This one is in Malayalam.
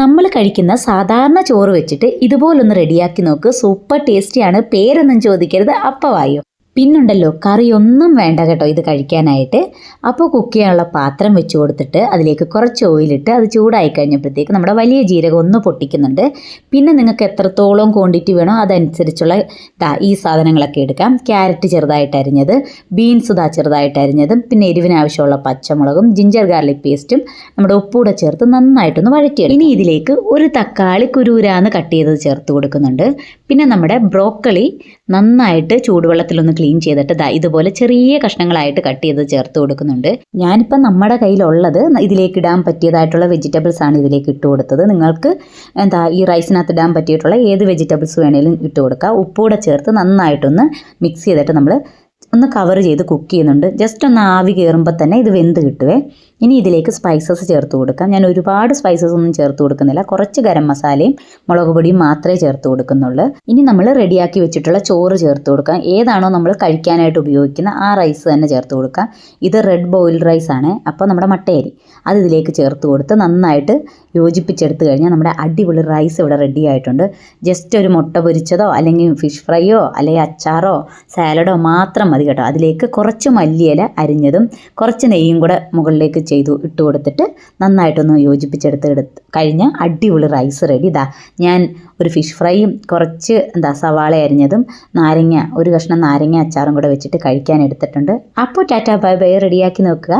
നമ്മൾ കഴിക്കുന്ന സാധാരണ ചോറ് വെച്ചിട്ട് ഇതുപോലൊന്ന് റെഡിയാക്കി നോക്ക്. സൂപ്പർ ടേസ്റ്റിയാണ് പേരൊന്നും ചോദിക്കരുത്. അപ്പവായോ പിന്നുണ്ടല്ലോ കറിയൊന്നും വേണ്ട കേട്ടോ ഇത് കഴിക്കാനായിട്ട്. അപ്പോൾ കുക്ക് ചെയ്യാനുള്ള പാത്രം വെച്ച് കൊടുത്തിട്ട് അതിലേക്ക് കുറച്ച് ഓയിലിട്ട് അത് ചൂടായി കഴിഞ്ഞപ്പോഴത്തേക്ക് നമ്മുടെ വലിയ ജീരകം ഒന്ന് പൊട്ടിക്കുന്നുണ്ട്. പിന്നെ നിങ്ങൾക്ക് എത്രത്തോളം ക്വാണ്ടിറ്റി വേണോ അതനുസരിച്ചുള്ള ഈ സാധനങ്ങളൊക്കെ എടുക്കാം. ക്യാരറ്റ് ചെറുതായിട്ട് അരിഞ്ഞത് ബീൻസ് ഇതാ ചെറുതായിട്ട് അരിഞ്ഞതും പിന്നെ എരിവിനാവശ്യമുള്ള പച്ചമുളകും ജിഞ്ചർ ഗാർലിക് പേസ്റ്റും നമ്മുടെ ഉപ്പൂടെ ചേർത്ത് നന്നായിട്ടൊന്ന് വഴറ്റിയെടുക്കും. ഇനി ഇതിലേക്ക് ഒരു തക്കാളി കുരൂരാന്ന് കട്ട് ചെയ്തത് ചേർത്ത് കൊടുക്കുന്നുണ്ട്. പിന്നെ നമ്മുടെ ബ്രോക്കളി നന്നായിട്ട് ചൂടുവെള്ളത്തിലൊന്ന് ക്ലീൻ ചെയ്തിട്ട് ദാ ഇതുപോലെ ചെറിയ കഷ്ണങ്ങളായിട്ട് കട്ട് ചെയ്ത് ചേർത്ത് കൊടുക്കുന്നുണ്ട്. ഞാനിപ്പോൾ നമ്മുടെ കയ്യിലുള്ളത് ഇതിലേക്ക് ഇടാൻ പറ്റിയതായിട്ടുള്ള വെജിറ്റബിൾസ് ആണ് ഇതിലേക്ക് ഇട്ട് കൊടുത്തത്. നിങ്ങൾക്ക് എന്താ ഈ റൈസിനകത്ത് ഇടാൻ പറ്റിയിട്ടുള്ള ഏത് വെജിറ്റബിൾസ് വേണേലും ഇട്ട് കൊടുക്കുക ഉപ്പൂടെ ചേർത്ത് നന്നായിട്ടൊന്ന് മിക്സ് ചെയ്തിട്ട് നമ്മൾ ഒന്ന് കവർ ചെയ്ത് കുക്ക് ചെയ്യുന്നുണ്ട്. ജസ്റ്റ് ഒന്ന് ആവി കയറുമ്പോൾ തന്നെ ഇത് വെന്ത് കിട്ടുവേ. ഇനി ഇതിലേക്ക് സ്പൈസസ് ചേർത്ത് കൊടുക്കാം. ഞാൻ ഒരുപാട് സ്പൈസസ് ഒന്നും ചേർത്ത് കൊടുക്കുന്നില്ല. കുറച്ച് ഗരം മസാലയും മുളക് പൊടിയും മാത്രമേ ചേർത്ത് കൊടുക്കുന്നുള്ളൂ. ഇനി നമ്മൾ റെഡിയാക്കി വെച്ചിട്ടുള്ള ചോറ് ചേർത്ത് കൊടുക്കാം. ഏതാണോ നമ്മൾ കഴിക്കാനായിട്ട് ഉപയോഗിക്കുന്ന ആ റൈസ് തന്നെ ചേർത്ത് കൊടുക്കാം. ഇത് റെഡ് ബോയിൽഡ് റൈസ് ആണ്. അപ്പോൾ നമ്മുടെ മട്ടയരി. അത് ഇതിലേക്ക് ചേർത്ത് കൊടുത്ത് നന്നായിട്ട് യോജിപ്പിച്ചെടുത്ത് കഴിഞ്ഞാൽ നമ്മുടെ അടിപൊളി റൈസ് ഇവിടെ റെഡി ആയിട്ടുണ്ട്. ജസ്റ്റ് ഒരു മുട്ട പൊരിച്ചതോ അല്ലെങ്കിൽ ഫിഷ് ഫ്രൈയോ അല്ലെങ്കിൽ അച്ചാറോ സാലഡോ മാത്രം മതി കേട്ടോ. അതിലേക്ക് കുറച്ച് മല്ലിയില അരിഞ്ഞതും കുറച്ച് നെയ്യും കൂടെ മുകളിലേക്ക് ചെയ്തു ഇട്ട് കൊടുത്തിട്ട് നന്നായിട്ടൊന്ന് യോജിപ്പിച്ചെടുത്ത് എടുത്ത് കഴിഞ്ഞാൽ അടിപൊളി റൈസ് റെഡി ഇതാ ഞാൻ ഒരു ഫിഷ് ഫ്രൈയും കുറച്ച് എന്താ സവാള അരിഞ്ഞതും നാരങ്ങ ഒരു കഷ്ണം നാരങ്ങ അച്ചാറും കൂടെ വെച്ചിട്ട് കഴിക്കാൻ എടുത്തിട്ടുണ്ട്. അപ്പോൾ ടാറ്റാ ബൈ ബൈ റെഡിയാക്കി നോക്കുക.